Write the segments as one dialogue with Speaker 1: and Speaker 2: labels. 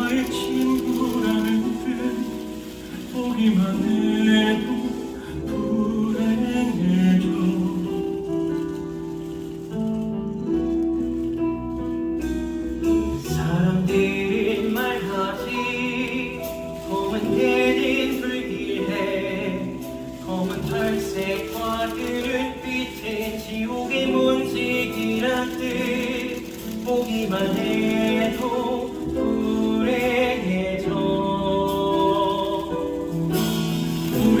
Speaker 1: 나의 친구라는 듯 보기만 해도 불행해져. 사람들이 말하지 봄은 대린 불길해. 검은 탈색 화들을 빛에 지옥의 문지기란 듯 보기만 해도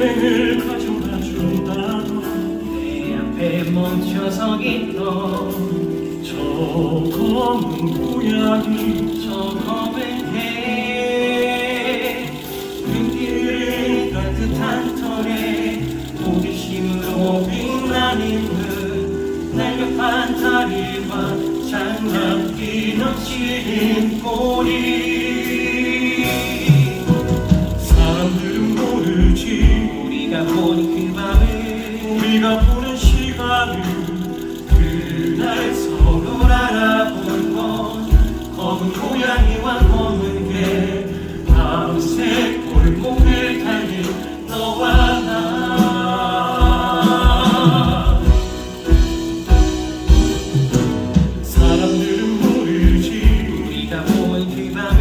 Speaker 2: 불행을 가져다 준다던
Speaker 1: 내 앞에 멈춰서 있던
Speaker 2: 저 검은 고양이
Speaker 1: 저 검은 해. 눈길은 따뜻한 털에 호기심으로 빛나는 듯 날렵한 다리와 장난기 넘치는 꼬리 본그 밤을
Speaker 2: 우리가 보는 시간을
Speaker 1: 그날 서로 알아본 건 검은 고양이와 검은 개 밤새 골목을 달린 너와 나.
Speaker 2: 사람들은 모르지.
Speaker 1: 우리가 본그 밤을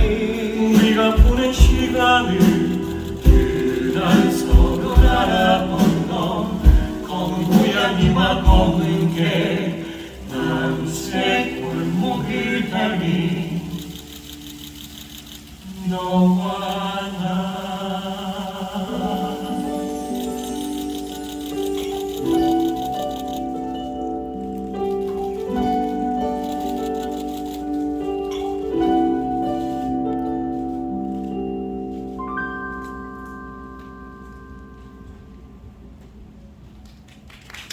Speaker 2: 우리가 보낸 시간을
Speaker 1: No one